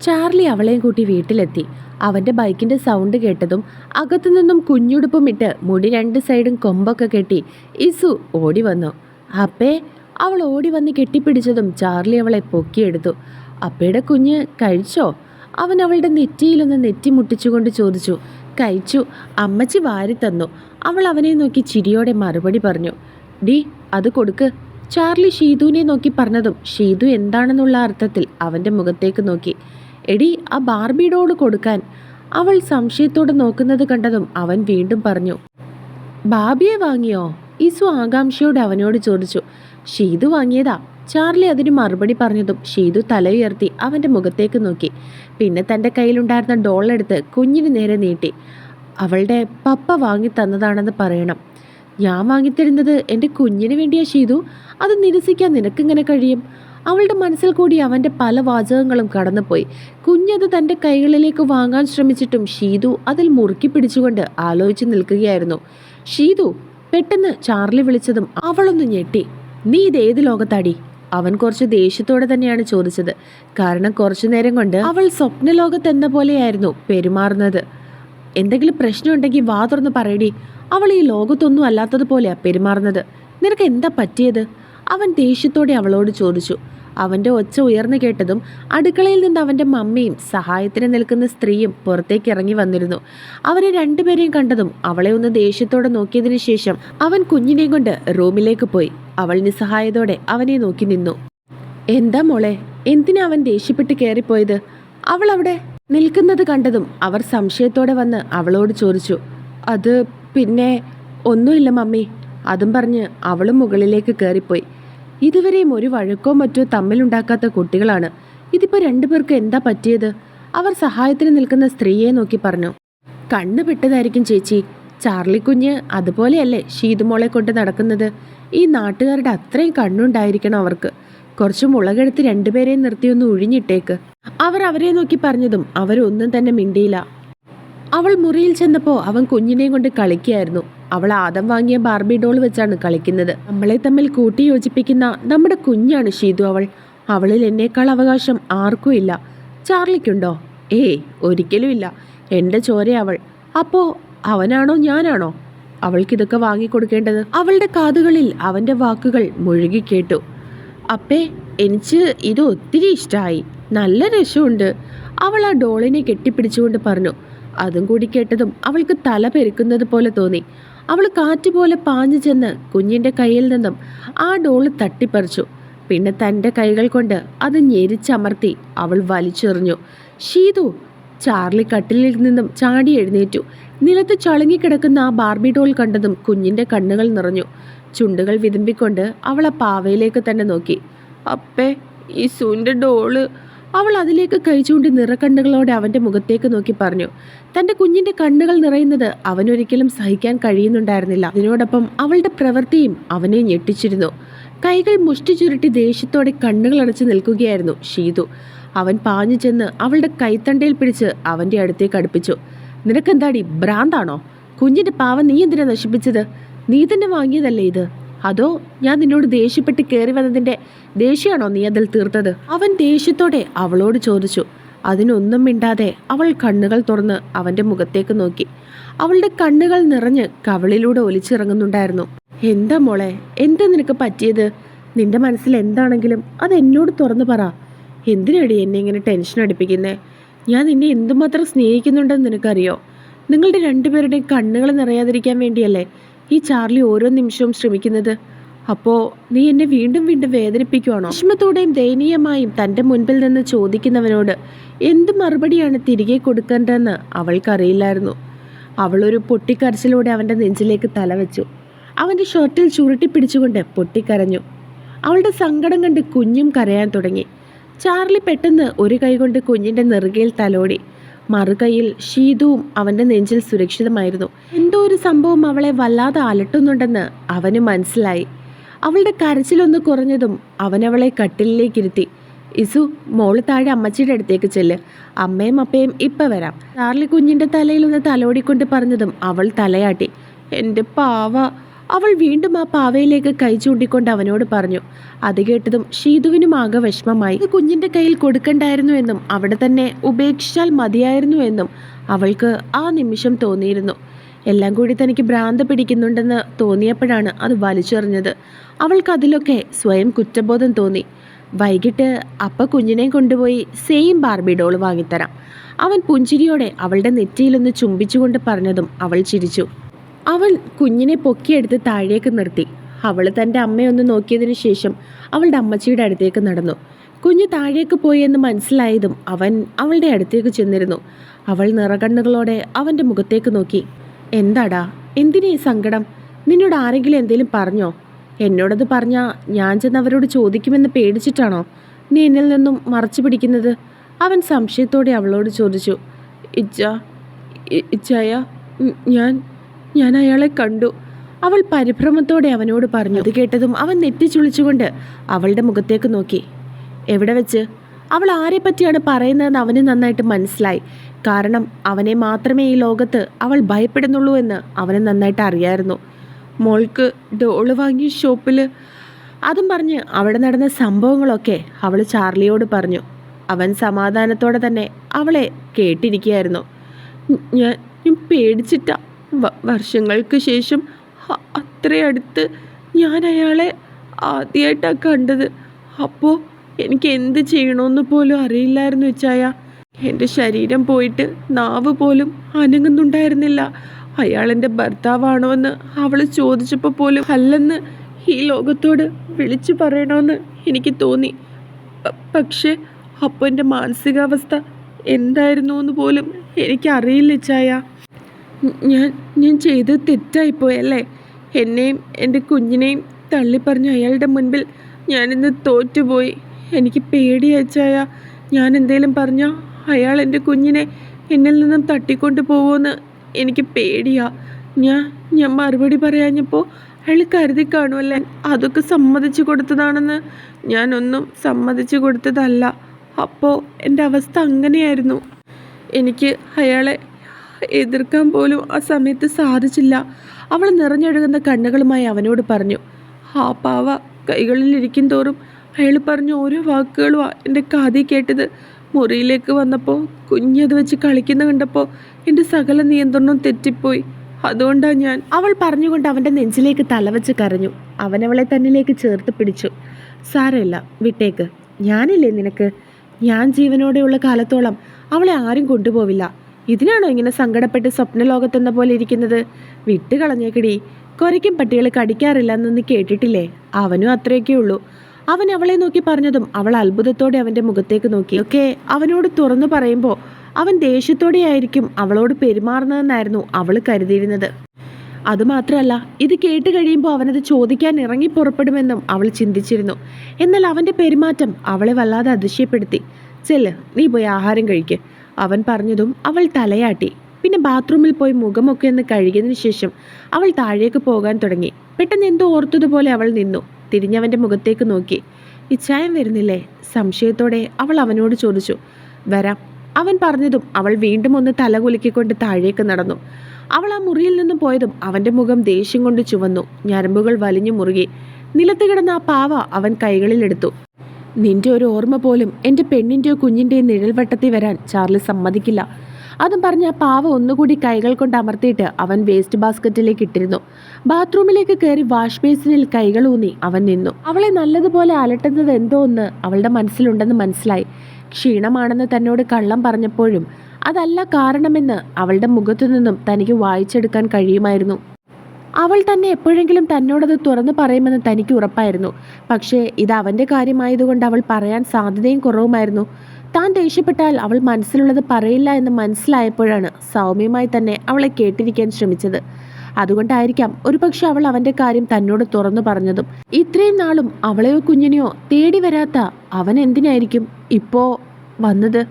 Charlie അവളെയും കൂട്ടി വീട്ടിലെത്തി. അവന്റെ ബൈക്കിന്റെ സൗണ്ട് കേട്ടതും അകത്തു നിന്നും കുഞ്ഞുടുപ്പും ഇട്ട് മുടി രണ്ട് സൈഡും കൊമ്പൊക്കെ കെട്ടി ഇസു ഓടി വന്നു. അപ്പേ അവൾ ഓടി വന്ന് കെട്ടിപ്പിടിച്ചതും ചാർലി അവളെ പൊക്കിയെടുത്തു. അപ്പയുടെ കുഞ്ഞ് കഴിച്ചോ? അവൻ അവളുടെ നെറ്റിയിലൊന്ന് നെറ്റി മുട്ടിച്ചുകൊണ്ട് ചോദിച്ചു. കഴിച്ചു. അമ്മച്ചി വാരി തന്നു. അവൾ അവനെ നോക്കി ചിരിയോടെ മറുപടി പറഞ്ഞു. ഡി അത് കൊടുക്ക്. ചാർലി ഷീതുവിനെ നോക്കി പറഞ്ഞതും ഷീതു എന്താണെന്നുള്ള അർത്ഥത്തിൽ അവന്റെ മുഖത്തേക്ക് നോക്കി. എടി ആ ബാർബി ഡോൾ കൊടുക്കാൻ. അവൾ സംശയത്തോടെ നോക്കുന്നത് കണ്ടതും അവൻ വീണ്ടും പറഞ്ഞു ബാബിയെ വാങ്ങിയോ? ഇസു ആകാംക്ഷയോടെ അവനോട് ചോദിച്ചു ഷീതു വാങ്ങിയതാ? ചാർലി അതിന് മറുപടി പറഞ്ഞതും ഷീതു ഉയർത്തി അവന്റെ മുഖത്തേക്ക് നോക്കി. പിന്നെ തന്റെ കയ്യിലുണ്ടായിരുന്ന ഡോളെടുത്ത് കുഞ്ഞിന് നേരെ നീട്ടി. അവളുടെ പപ്പ വാങ്ങി തന്നതാണെന്ന് പറയണം. ഞാൻ വാങ്ങിത്തരുന്നത് എന്റെ കുഞ്ഞിന് വേണ്ടിയാ ഷീതു. അത് നിരസിക്കാൻ നിനക്കിങ്ങനെ കഴിയും? അവളുടെ മനസ്സിൽ കൂടി അവന്റെ പല വാചകങ്ങളും കടന്നുപോയി. കുഞ്ഞത് തന്റെ കൈകളിലേക്ക് വാങ്ങാൻ ശ്രമിച്ചിട്ടും ഷീതു അതിൽ മുറുക്കി പിടിച്ചുകൊണ്ട് ആലോചിച്ച് നിൽക്കുകയായിരുന്നു. ഷീതു പെട്ടെന്ന് ചാർലി വിളിച്ചതും അവളൊന്ന് ഞെട്ടി. നീ ഇത് ഏത് ലോകത്താടി? അവൻ കുറച്ച് ദേഷ്യത്തോടെ തന്നെയാണ് ചോദിച്ചത്. കാരണം കുറച്ചു നേരം കൊണ്ട് അവൾ സ്വപ്നലോകത്ത് എന്ന പോലെയായിരുന്നു പെരുമാറുന്നത്. എന്തെങ്കിലും പ്രശ്നമുണ്ടെങ്കിൽ വാ തുറന്ന് പറയടി. അവൾ ഈ ലോകത്തൊന്നും അല്ലാത്തതുപോലെയാ പെരുമാറുന്നത്. നിനക്ക് എന്താ പറ്റിയത്? അവൻ ദേഷ്യത്തോടെ അവളോട് ചോദിച്ചു. അവന്റെ ഒച്ച ഉയർന്നു കേട്ടതും അടുക്കളയിൽ നിന്ന് അവന്റെ മമ്മിയും സഹായത്തിന് നിൽക്കുന്ന സ്ത്രീയും പുറത്തേക്ക് ഇറങ്ങി വന്നിരുന്നു. അവരെ രണ്ടുപേരെയും കണ്ടതും അവളെ ഒന്ന് ദേഷ്യത്തോടെ നോക്കിയതിനു ശേഷം അവൻ കുഞ്ഞിനെയും കൊണ്ട് റൂമിലേക്ക് പോയി. അവൾ നിസ്സഹായതോടെ അവനെ നോക്കി നിന്നു. എന്താ മോളെ എന്തിനാ അവൻ ദേഷ്യപ്പെട്ട് കയറിപ്പോയത് അവൾ അവിടെ നിൽക്കുന്നത് കണ്ടതും അവർ സംശയത്തോടെ വന്ന് അവളോട് ചോദിച്ചു. അത് പിന്നെ ഒന്നുമില്ല മമ്മി അതും പറഞ്ഞ് അവളും മുകളിലേക്ക് കയറിപ്പോയി ഇതുവരെയും ഒരു വഴക്കോ മറ്റോ തമ്മിലുണ്ടാക്കാത്ത കുട്ടികളാണ്. ഇതിപ്പോൾ രണ്ടുപേർക്ക് എന്താ പറ്റിയത്? അവർ സഹായത്തിന് നിൽക്കുന്ന സ്ത്രീയെ നോക്കി പറഞ്ഞു. കണ്ണു പെട്ടതായിരിക്കും ചേച്ചി. ചാർലി കുഞ്ഞ് അതുപോലെയല്ലേ ഷീതുമോളെ കൊണ്ട് നടക്കുന്നത്? ഈ നാട്ടുകാരുടെ അത്രയും കണ്ണുണ്ടായിരിക്കണം അവർക്ക്. കുറച്ച് മുളകെടുത്ത് രണ്ടുപേരെയും നിർത്തിയൊന്ന് ഒഴിഞ്ഞിട്ടേക്ക് അവർ അവരെ നോക്കി പറഞ്ഞതും അവരൊന്നും തന്നെ മിണ്ടിയില്ല. അവൾ മുറിയിൽ ചെന്നപ്പോൾ അവൻ കുഞ്ഞിനെയും കൊണ്ട് കളിക്കുകയായിരുന്നു. അവൾ ആദം വാങ്ങിയ ബാർബി ഡോൾ വെച്ചാണ് കളിക്കുന്നത്. നമ്മളെ തമ്മിൽ കൂട്ടി യോജിപ്പിക്കുന്ന നമ്മുടെ കുഞ്ഞാണ് ഷീതു അവൾ. അവളിൽ എന്നേക്കാൾ അവകാശം ആർക്കും ഇല്ല. ചാർലിക്കുണ്ടോ? ഏയ് ഒരിക്കലും ഇല്ല. എന്റെ ചോര അവൾ. അപ്പോ അവനാണോ ഞാനാണോ? അവൾക്കിതൊക്കെ വാങ്ങിക്കൊടുക്കേണ്ടത്? അവളുടെ കാതുകളിൽ അവന്റെ വാക്കുകൾ മുഴുകി കേട്ടു. അപ്പേ എനിക്ക് ഇത് ഒത്തിരി ഇഷ്ടമായി നല്ല രസമുണ്ട്. അവൾ ആ ഡോളിനെ കെട്ടിപ്പിടിച്ചുകൊണ്ട് പറഞ്ഞു. അതും കൂടി കേട്ടതും അവൾക്ക് തല പെരുക്കുന്നത് പോലെ തോന്നി. അവൾ കാറ്റുപോലെ പാഞ്ഞു ചെന്ന് കുഞ്ഞിന്റെ കയ്യിൽ നിന്നും ആ ഡോൾ തട്ടിപ്പറിച്ചു. പിന്നെ തന്റെ കൈകൾ കൊണ്ട് അത് ഞെരിച്ചമർത്തി അവൾ വലിച്ചെറിഞ്ഞു. ഷീതു ചാർലി കട്ടിലിൽ നിന്നും ചാടി എഴുന്നേറ്റു. നിലത്ത് ചളുങ്ങിക്കിടക്കുന്ന ആ ബാർബി ഡോൾ കണ്ടതും കുഞ്ഞിന്റെ കണ്ണുകൾ നിറഞ്ഞു. ചുണ്ടുകൾ വിതുമ്പിക്കൊണ്ട് അവൾ ആ പാവയിലേക്ക് തന്നെ നോക്കി. അപ്പേ ഈ സൂന്റെ ഡോൾ അവൾ അതിലേക്ക് കൈ ചൂണ്ടി നിറക്കണ്ണുകളോടെ അവന്റെ മുഖത്തേക്ക് നോക്കി പറഞ്ഞു തന്റെ കുഞ്ഞിന്റെ കണ്ണുകൾ നിറയുന്നത് അവനൊരിക്കലും സഹിക്കാൻ കഴിയുന്നുണ്ടായിരുന്നില്ല. അതിനോടൊപ്പം അവളുടെ പ്രവൃത്തിയും അവനെ ഞെട്ടിച്ചിരുന്നു. കൈകൾ മുഷ്ടി ചുരുട്ടി ദേഷ്യത്തോടെ കണ്ണുകൾ അടച്ച് നിൽക്കുകയായിരുന്നു ഷീതു. അവൻ പാഞ്ഞു ചെന്ന് അവളുടെ കൈത്തണ്ടയിൽ പിടിച്ച് അവന്റെ അടുത്തേക്ക് അടുപ്പിച്ചു. നിനക്കെന്താടി ഭ്രാന്താണോ? കുഞ്ഞിന്റെ പാവം നീ എന്തിനാ നശിപ്പിച്ചത്? നീ തന്നെ വാങ്ങിയതല്ലേ ഇത്? അതോ ഞാൻ നിന്നോട് ദേഷ്യപ്പെട്ട് കയറി വന്നതിന്റെ ദേഷ്യമാണോ നീ അതിൽ തീർത്തത്? അവൻ ദേഷ്യത്തോടെ അവളോട് ചോദിച്ചു. അതിനൊന്നും മിണ്ടാതെ അവൾ കണ്ണുകൾ തുറന്ന് അവന്റെ മുഖത്തേക്ക് നോക്കി. അവളുടെ കണ്ണുകൾ നിറഞ്ഞ് കവളിലൂടെ ഒലിച്ചിറങ്ങുന്നുണ്ടായിരുന്നു. എന്താ മോളെ? എന്താ നിനക്ക് പറ്റിയത്? നിന്റെ മനസ്സിൽ എന്താണെങ്കിലും അത് എന്നോട് തുറന്നു പറ. എന്തിനടി എന്നെ ഇങ്ങനെ ടെൻഷൻ അടിപ്പിക്കുന്നേ? ഞാൻ നിന്നെ എന്തുമാത്രം സ്നേഹിക്കുന്നുണ്ടെന്ന് നിനക്കറിയോ? നിങ്ങളുടെ രണ്ടുപേരുടെയും കണ്ണുകൾ നിറയാതിരിക്കാൻ വേണ്ടിയല്ലേ ഈ ചാർലി ഓരോ നിമിഷവും ശ്രമിക്കുന്നത്. അപ്പോ നീ എന്നെ വീണ്ടും വീണ്ടും വേദനിപ്പിക്കുവാണോ? വിഷമത്തോടെയും ദയനീയമായും തന്റെ മുൻപിൽ നിന്ന് ചോദിക്കുന്നവനോട് എന്ത് മറുപടിയാണ് തിരികെ കൊടുക്കേണ്ടതെന്ന് അവൾക്കറിയില്ലായിരുന്നു. അവളൊരു പൊട്ടിക്കരച്ചിലൂടെ അവന്റെ നെഞ്ചിലേക്ക് തലവെച്ചു അവന്റെ ഷർട്ടിൽ ചുരുട്ടി പിടിച്ചുകൊണ്ട് പൊട്ടിക്കരഞ്ഞു. അവളുടെ സങ്കടം കണ്ട് കുഞ്ഞും കരയാൻ തുടങ്ങി. ചാർലി പെട്ടെന്ന് ഒരു കൈകൊണ്ട് കുഞ്ഞിന്റെ നെറുകയിൽ തലോടി. മറുകൈയിൽ ഷീതുവും അവന്റെ നെഞ്ചിൽ സുരക്ഷിതമായിരുന്നു. എന്തോ ഒരു സംഭവം അവളെ വല്ലാതെ അലട്ടുന്നുണ്ടെന്ന് അവന് മനസ്സിലായി. അവളുടെ കരച്ചിലൊന്ന് കുറഞ്ഞതും അവനവളെ കട്ടിലിലേക്കിരുത്തി ഇസു മോൾ താഴെ അമ്മച്ചിയുടെ അടുത്തേക്ക് ചെല്ല്. അമ്മയും അപ്പയും ഇപ്പം വരാം. ചാർലി കുഞ്ഞിന്റെ തലയിൽ ഒന്ന് തലോടിക്കൊണ്ട് പറഞ്ഞതും അവൾ തലയാട്ടി എന്റെ പാവ അവൾ വീണ്ടും ആ പാവയിലേക്ക് കൈ ചൂണ്ടിക്കൊണ്ട് അവനോട് പറഞ്ഞു അത് കേട്ടതും ഷീതുവിനും ആകെ വിഷമമായി. കുഞ്ഞിന്റെ കയ്യിൽ കൊടുക്കണ്ടായിരുന്നു എന്നും അവിടെ തന്നെ ഉപേക്ഷിച്ചാൽ മതിയായിരുന്നു എന്നും അവൾക്ക് ആ നിമിഷം തോന്നിയിരുന്നു. എല്ലാം കൂടി തനിക്ക് ഭ്രാന്ത് പിടിക്കുന്നുണ്ടെന്ന് തോന്നിയപ്പോഴാണ് അത് വലിച്ചെറിഞ്ഞത്. അവൾക്ക് അതിലൊക്കെ സ്വയം കുറ്റബോധം തോന്നി. വൈകിട്ട് അപ്പ കുഞ്ഞിനെ കൊണ്ടുപോയി സെയിം ബാർബി ഡോൾ വാങ്ങിത്തരാം. അവൻ പുഞ്ചിരിയോടെ അവളുടെ നെറ്റിയിലൊന്ന് ചുംബിച്ചുകൊണ്ട് പറഞ്ഞതും അവൾ ചിരിച്ചു. അവൻ കുഞ്ഞിനെ പൊക്കിയെടുത്ത് താഴേക്ക് നിർത്തി. അവൾ തന്റെ അമ്മയൊന്ന് നോക്കിയതിനു ശേഷം അവളുടെ അമ്മച്ചിയുടെ അടുത്തേക്ക് നടന്നു. കുഞ്ഞ് താഴേക്ക് പോയി എന്ന് മനസ്സിലായതും അവൻ അവളുടെ അടുത്തേക്ക് ചെന്നിരുന്നു. അവൾ നിറകണ്ണുകളോടെ അവന്റെ മുഖത്തേക്ക് നോക്കി. എന്താടാ? എന്തിനാ സങ്കടം? നിന്നോട് ആരെങ്കിലും എന്തെങ്കിലും പറഞ്ഞോ? എന്നോടത് പറഞ്ഞാൽ ഞാൻ ചെന്ന് അവരോട് ചോദിക്കുമെന്ന് പേടിച്ചിട്ടാണോ? നീ എന്നിൽ നിന്നും മറച്ചു പിടിക്കുന്നത്? അവൻ സംശയത്തോടെ അവളോട് ചോദിച്ചു. ഇച്ച ഇച്ചായ ഞാൻ ഞാൻ അയാളെ കണ്ടു. അവൾ പരിഭ്രമത്തോടെ അവനോട് പറഞ്ഞു. അത് കേട്ടതും അവൻ നെറ്റിച്ചുളിച്ചുകൊണ്ട് അവളുടെ മുഖത്തേക്ക് നോക്കി. എവിടെ വെച്ച്? അവൾ ആരെ പറ്റിയാണ് പറയുന്നതെന്ന് അവന് നന്നായിട്ട് മനസ്സിലായി. കാരണം അവനെ മാത്രമേ ഈ ലോകത്ത് അവൾ ഭയപ്പെടുന്നുള്ളൂ എന്ന് അവന് നന്നായിട്ട് അറിയായിരുന്നു. മോൾക്ക് ഡോൾ വാങ്ങി ഷോപ്പിൽ അതും പറഞ്ഞ് അവിടെ നടന്ന സംഭവങ്ങളൊക്കെ അവൾ ചാർലിയോട് പറഞ്ഞു. അവൻ സമാധാനത്തോടെ തന്നെ അവളെ കേട്ടിരിക്കുകയായിരുന്നു. ഞാൻ പേടിച്ചിട്ടാ. വർഷങ്ങൾക്ക് ശേഷം അത്രയടുത്ത് ഞാൻ അയാളെ ആദ്യമായിട്ടാണ് കണ്ടത്. അപ്പോൾ എനിക്ക് എന്ത് ചെയ്യണമെന്ന് പോലും അറിയില്ലായിരുന്നു വെച്ചായ എന്റെ ശരീരം പോയിട്ട് നാവ് പോലും അനങ്ങുന്നുണ്ടായിരുന്നില്ല. അയാൾ എന്റെ ഭർത്താവാണോ എന്ന് അവൾ ചോദിച്ചപ്പോൾ പോലും അല്ലെന്ന് ഈ ലോകത്തോട് വിളിച്ചു പറയണമെന്ന് എനിക്ക് തോന്നി. പക്ഷേ അപ്പോൾ എന്റെ മാനസികാവസ്ഥ എന്തായിരുന്നു എന്ന് പോലും എനിക്കറിയില്ല ചായ ഞാൻ ഞാൻ ചെയ്തത് തെറ്റായിപ്പോയല്ലേ എന്നെയും എന്റെ കുഞ്ഞിനെയും തള്ളിപ്പറഞ്ഞ അയാളുടെ മുൻപിൽ ഞാനിന്ന് തോറ്റുപോയി. എനിക്ക് പേടിയച്ചായ ഞാൻ എന്തേലും പറഞ്ഞാൽ അയാൾ എന്റെ കുഞ്ഞിനെ എന്നിൽ നിന്നും തട്ടിക്കൊണ്ട് പോകുമെന്ന് എനിക്ക് പേടിയാ. ഞാൻ ഞാൻ മറുപടി പറയാഞ്ഞപ്പോൾ അയാൾ കരുതി കാണുമല്ലേ അതൊക്കെ സമ്മതിച്ചു കൊടുത്തതാണെന്ന്. ഞാനൊന്നും സമ്മതിച്ചു കൊടുത്തതല്ല. അപ്പോൾ എന്റെ അവസ്ഥ അങ്ങനെയായിരുന്നു. എനിക്ക് അയാളെ എതിർക്കാൻ പോലും ആ സമയത്ത് സാധിച്ചില്ല. അവൾ നിറഞ്ഞൊഴുകുന്ന കണ്ണുകളുമായി അവനോട് പറഞ്ഞു ആ പാവ കൈകളിലിരിക്കും തോറും അയാൾ പറഞ്ഞ ഓരോ വാക്കുകളും എന്റെ കാതി കേട്ടത്. മുറിയിലേക്ക് വന്നപ്പോൾ കുഞ്ഞത് വെച്ച് കളിക്കുന്ന കണ്ടപ്പോൾ എന്റെ സകല നിയന്ത്രണം തെറ്റിപ്പോയി. അതുകൊണ്ടാണ് ഞാൻ അവൾ പറഞ്ഞുകൊണ്ട് അവന്റെ നെഞ്ചിലേക്ക് തലവെച്ച് കരഞ്ഞു. അവൻ അവളെ തന്നിലേക്ക് ചേർത്ത് പിടിച്ചു. സാരമില്ല വിട്ടേക്ക്. ഞാനില്ലേ നിനക്ക്? ഞാൻ ജീവനോടെയുള്ള കാലത്തോളം അവളെ ആരും കൊണ്ടുപോവില്ല. ഇതിനാണോ ഇങ്ങനെ സങ്കടപ്പെട്ട് സ്വപ്നലോകത്തെന്ന പോലെ ഇരിക്കുന്നത്? വിട്ടുകളഞ്ഞേക്കടി. കുരയ്ക്കും പട്ടികൾ കടിക്കാറില്ല കേട്ടിട്ടില്ലേ? അവനും അത്രയൊക്കെ ഉള്ളൂ അവൻ അവളെ നോക്കി പറഞ്ഞതും അവൾ അത്ഭുതത്തോടെ അവന്റെ മുഖത്തേക്ക് നോക്കി. ഒക്കെ അവനോട് തുറന്നു പറയുമ്പോൾ അവൻ ദേഷ്യത്തോടെയായിരിക്കും അവളോട് പെരുമാറുന്നതെന്നായിരുന്നു അവൾ കരുതിയിരുന്നത്. അതുമാത്രമല്ല ഇത് കേട്ട് കഴിയുമ്പോൾ അവനത് ചോദിക്കാൻ ഇറങ്ങി പുറപ്പെടുമെന്നും അവൾ ചിന്തിച്ചിരുന്നു. എന്നാൽ അവന്റെ പെരുമാറ്റം അവളെ വല്ലാതെ അതിശയപ്പെടുത്തി. ചെല്ല് നീ പോയി ആഹാരം കഴിക്ക്. അവൻ പറഞ്ഞതും അവൾ തലയാട്ടി. പിന്നെ ബാത്റൂമിൽ പോയി മുഖമൊക്കെ ഒന്ന് കഴുകിയതിനു ശേഷം അവൾ താഴേക്ക് പോകാൻ തുടങ്ങി. പെട്ടെന്ന് എന്തോ ഓർത്തതുപോലെ അവൾ നിന്നു. തിരിഞ്ഞവന്റെ മുഖത്തേക്ക് നോക്കി. ഇച്ഛായം വരുന്നില്ലേ? സംശയത്തോടെ അവൾ അവനോട് ചോദിച്ചു. വരാം. അവൻ പറഞ്ഞതും അവൾ വീണ്ടും ഒന്ന് തലകുലുക്കിക്കൊണ്ട് താഴേക്ക് നടന്നു. അവൾ ആ മുറിയിൽ നിന്നും പോയതും അവന്റെ മുഖം ദേഷ്യം കൊണ്ട് ചുവന്നു. ഞരമ്പുകൾ വലിഞ്ഞു മുറുകി. നിലത്ത് കിടന്ന ആ പാവ അവൻ കൈകളിലെടുത്തു. നിന്റെ ഒരു ഓർമ്മ പോലും എന്റെ പെണ്ണിന്റെയോ കുഞ്ഞിന്റെയോ നിഴൽവട്ടത്തിൽ വരാൻ ചാർലി സമ്മതിക്കില്ല. അതും പറഞ്ഞ ആ പാവ ഒന്നുകൂടി കൈകൾ കൊണ്ട് അമർത്തിയിട്ട് അവൻ വേസ്റ്റ് ബാസ്ക്കറ്റിലേക്ക് ഇട്ടിരുന്നു. ബാത്റൂമിലേക്ക് കയറി വാഷ് ബേസിനിൽ കൈകൾ ഊന്നി അവൻ നിന്നു. അവളെ നല്ലതുപോലെ അലട്ടുന്നത് എന്തോ ഒന്ന് അവളുടെ മനസ്സിലുണ്ടെന്ന് മനസ്സിലായി. ക്ഷീണമാണെന്ന് തന്നോട് കള്ളം പറഞ്ഞപ്പോഴും അതല്ല കാരണമെന്ന് അവളുടെ മുഖത്തു നിന്നും തനിക്ക് വായിച്ചെടുക്കാൻ കഴിയുമായിരുന്നു. അവൾ തന്നെ എപ്പോഴെങ്കിലും തന്നോടത് തുറന്നു പറയുമെന്ന് തനിക്ക് ഉറപ്പായിരുന്നു. പക്ഷേ ഇത് അവന്റെ കാര്യമായതുകൊണ്ട് അവൾ പറയാൻ സാധ്യതയും കുറവുമായിരുന്നു. താൻ ദേഷ്യപ്പെട്ടാൽ അവൾ മനസ്സിലുള്ളത് പറയില്ല എന്ന് മനസ്സിലായപ്പോഴാണ് സൗമ്യമായി തന്നെ അവളെ കേട്ടിരിക്കാൻ ശ്രമിച്ചത്. അതുകൊണ്ടായിരിക്കാം ഒരുപക്ഷെ അവൾ അവന്റെ കാര്യം തന്നോട് തുറന്നു പറഞ്ഞതും. ഇത്രയും നാളും അവളെയോ കുഞ്ഞിനെയോ തേടി വരാത്ത അവൻ എന്തിനായിരിക്കും ഇപ്പോൾ വന്നത്?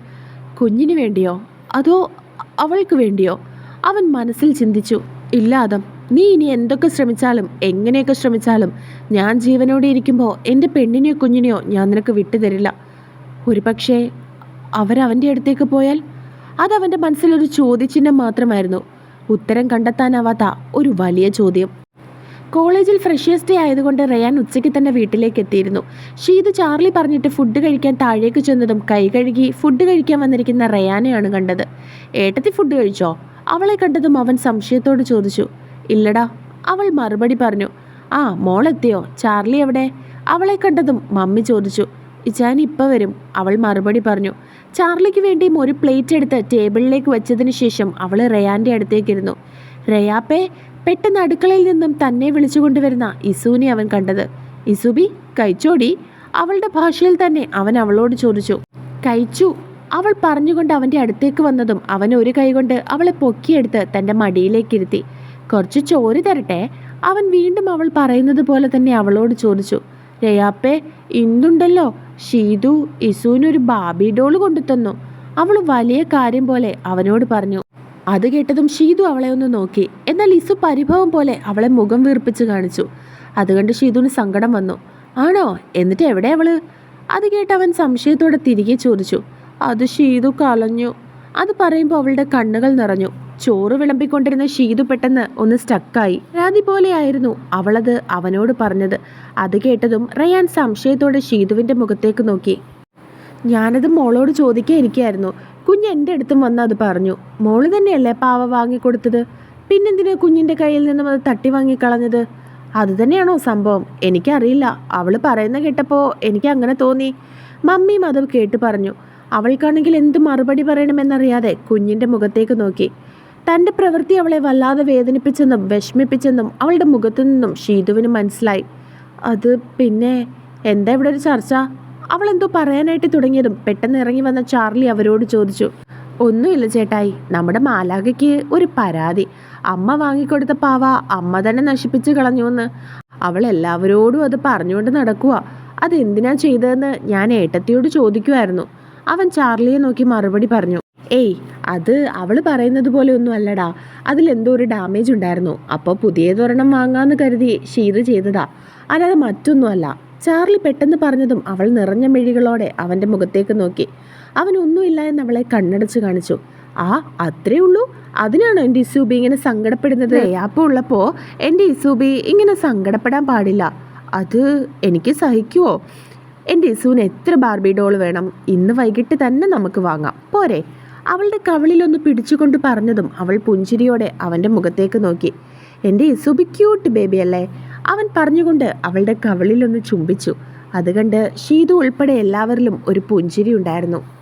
കുഞ്ഞിന് വേണ്ടിയോ? അതോ അവൾക്ക് വേണ്ടിയോ? അവൻ മനസ്സിൽ ചിന്തിച്ചു. ഇല്ല അതം നീ ഇനി എന്തൊക്കെ ശ്രമിച്ചാലും എങ്ങനെയൊക്കെ ശ്രമിച്ചാലും ഞാൻ ജീവനോടെ ഇരിക്കുമ്പോൾ എന്റെ പെണ്ണിനെയോ കുഞ്ഞിനെയോ ഞാൻ നിനക്ക് വിട്ടുതരില്ല. ഒരു പക്ഷേ അവരവന്റെ അടുത്തേക്ക് പോയാൽ അതവന്റെ മനസ്സിലൊരു ചോദ്യചിഹ്നം മാത്രമായിരുന്നു. ഉത്തരം കണ്ടെത്താനാവാത്ത ഒരു വലിയ ചോദ്യം. കോളേജിൽ ഫ്രഷേഴ്സ് ഡേ ആയതുകൊണ്ട് റയാൻ ഉച്ചയ്ക്ക് തന്നെ വീട്ടിലേക്ക് എത്തിയിരുന്നു. ഷീത് ചാർലി പറഞ്ഞിട്ട് ഫുഡ് കഴിക്കാൻ താഴേക്ക് ചെന്നതും കൈ കഴുകി ഫുഡ് കഴിക്കാൻ വന്നിരിക്കുന്ന റയാനെയാണ് കണ്ടത്. ഏട്ടത്തി ഫുഡ് കഴിച്ചോ? അവളെ കണ്ടതും അവൻ സംശയത്തോട് ചോദിച്ചു. ഇല്ലടാ. അവൾ മറുപടി പറഞ്ഞു ആ മോളെത്തിയോ? ചാർലി എവിടെ? അവളെ കണ്ടതും മമ്മി ചോദിച്ചു ഇച്ചാൻ ഇപ്പം വരും. അവൾ മറുപടി പറഞ്ഞു ചാർലിക്ക് വേണ്ടിയും ഒരു പ്ലേറ്റ് എടുത്ത് ടേബിളിലേക്ക് വെച്ചതിന് ശേഷം അവൾ റയാന്റെ അടുത്തേക്കിരുന്നു റയാപ്പേ പെട്ടെന്ന് അടുക്കളയിൽ നിന്നും തന്നെ വിളിച്ചുകൊണ്ടുവരുന്ന ഇസുവിനെ അവൻ കണ്ടത്. ഇസുബി കഴിച്ചോടി. അവളുടെ ഭാഷയിൽ തന്നെ അവൻ അവളോട് ചോദിച്ചു കഴിച്ചു. അവൾ പറഞ്ഞുകൊണ്ട് അവന്റെ അടുത്തേക്ക് വന്നതും അവൻ ഒരു കൈകൊണ്ട് അവളെ പൊക്കിയെടുത്ത് തന്റെ മടിയിലേക്ക് ഇരുത്തി. കുറച്ച് ചോറ് തരട്ടെ? അവൻ വീണ്ടും അവൾ പറയുന്നത് പോലെ തന്നെ അവളോട് ചോദിച്ചു. രയാപ്പേ ഇന്തുണ്ടല്ലോ? ഷീതു ഇസുവിനൊരു ബാബി ഡോൾ കൊണ്ടുതന്നു. അവൾ വലിയ കാര്യം പോലെ അവനോട് പറഞ്ഞു. അത് കേട്ടതും ഷീതു അവളെ ഒന്ന് നോക്കി. എന്നാൽ ഇസു പരിഭവം പോലെ അവളെ മുഖം വീർപ്പിച്ച് കാണിച്ചു. അത് കണ്ട് ഷീതുവിന് സങ്കടം വന്നു. ആണോ? എന്നിട്ട് എവിടെ അവൾ? അത് കേട്ട് അവൻ സംശയത്തോടെ തിരികെ ചോദിച്ചു. അത് ഷീതു കളഞ്ഞു അത് പറയുമ്പോൾ അവളുടെ കണ്ണുകൾ നിറഞ്ഞു. ചോറ് വിളമ്പിക്കൊണ്ടിരുന്ന ഷീതു പെട്ടെന്ന് ഒന്ന് സ്റ്റക്കായി രാതി പോലെയായിരുന്നു അവളത് അവനോട് പറഞ്ഞത്. അത് കേട്ടതും റയാൻ സംശയത്തോടെ ഷീതുവിന്റെ മുഖത്തേക്ക് നോക്കി. ഞാനത് മോളോട് ചോദിക്കാൻ ഇരിക്കായിരുന്നു കുഞ്ഞ് എന്റെ അടുത്തും വന്ന് അത് പറഞ്ഞു. മോൾ തന്നെയല്ലേ പാവ വാങ്ങിക്കൊടുത്തത്? പിന്നെന്തിനാ കുഞ്ഞിന്റെ കയ്യിൽ നിന്നും അത് തട്ടി വാങ്ങിക്കളഞ്ഞത്? അത് തന്നെയാണോ സംഭവം? എനിക്കറിയില്ല. അവൾ പറയുന്ന കേട്ടപ്പോൾ എനിക്ക് അങ്ങനെ തോന്നി. മമ്മിയും അത് കേട്ട് പറഞ്ഞു. അവൾക്കാണെങ്കിൽ എന്ത് മറുപടി പറയണമെന്നറിയാതെ കുഞ്ഞിന്റെ മുഖത്തേക്ക് നോക്കി. തന്റെ പ്രവൃത്തി അവളെ വല്ലാതെ വേദനിപ്പിച്ചെന്നും വിഷമിപ്പിച്ചെന്നും അവളുടെ മുഖത്തു നിന്നും ഷീതുവിന് മനസ്സിലായി. അത് പിന്നെ എന്താ ഇവിടെ ഒരു ചർച്ച? അവൾ എന്തോ പറയാനായിട്ട് തുടങ്ങിയതും പെട്ടെന്ന് ഇറങ്ങി വന്ന ചാർലി അവരോട് ചോദിച്ചു. ഒന്നുമില്ല ചേട്ടായി നമ്മുടെ മാലാകയ്ക്ക് ഒരു പരാതി. അമ്മ വാങ്ങിക്കൊടുത്ത പാവ അമ്മ തന്നെ നശിപ്പിച്ച് കളഞ്ഞുവെന്ന് അവൾ എല്ലാവരോടും അത് പറഞ്ഞുകൊണ്ട് നടക്കുക അതെന്തിനാ ചെയ്തതെന്ന് ഞാൻ ഏട്ടത്തിയോട് ചോദിക്കുമായിരുന്നു അവൻ ചാർലിയെ നോക്കി മറുപടി പറഞ്ഞു. ഏയ് അത് അവൾ പറയുന്നത് പോലെ ഒന്നും അല്ലടാ. അതിലെന്തോ ഒരു ഡാമേജ് ഉണ്ടായിരുന്നു. അപ്പോൾ പുതിയതൊരെണ്ണം വാങ്ങാന്ന് കരുതി ഷീത് ചെയ്തതാ. അല്ലാതെ മറ്റൊന്നുമല്ല. ചാർലി പെട്ടെന്ന് പറഞ്ഞതും അവൾ നിറഞ്ഞ മെഴികളോടെ അവന്റെ മുഖത്തേക്ക് നോക്കി. അവൻ ഒന്നുമില്ല എന്ന് അവളെ കണ്ണടച്ച് കാണിച്ചു. ആ അത്രേ ഉള്ളൂ? അതിനാണോ എന്റെ ഇസൂബി ഇങ്ങനെ സങ്കടപ്പെടുന്നത്? അപ്പോൾ ഉള്ളപ്പോൾ എന്റെ ഇസൂബി ഇങ്ങനെ സങ്കടപ്പെടാൻ പാടില്ല. അത് എനിക്ക് സഹിക്കുമോ എന്റെ ഇസുവിന് എത്ര ബാർബി ഡോൾ വേണം? ഇന്ന് വൈകിട്ട് തന്നെ നമുക്ക് വാങ്ങാം. പോരെ. അവളുടെ കവിളിലൊന്ന് പിടിച്ചുകൊണ്ട് പറഞ്ഞതും അവൾ പുഞ്ചിരിയോടെ അവന്റെ മുഖത്തേക്ക് നോക്കി. എന്റെ ഇസുബി ക്യൂട്ട് ബേബി അല്ലേ? അവൻ പറഞ്ഞുകൊണ്ട് അവളുടെ കവിളിലൊന്ന് ചുംബിച്ചു. അത് ഷീതു ഉൾപ്പെടെ എല്ലാവരിലും ഒരു പുഞ്ചിരി ഉണ്ടായിരുന്നു.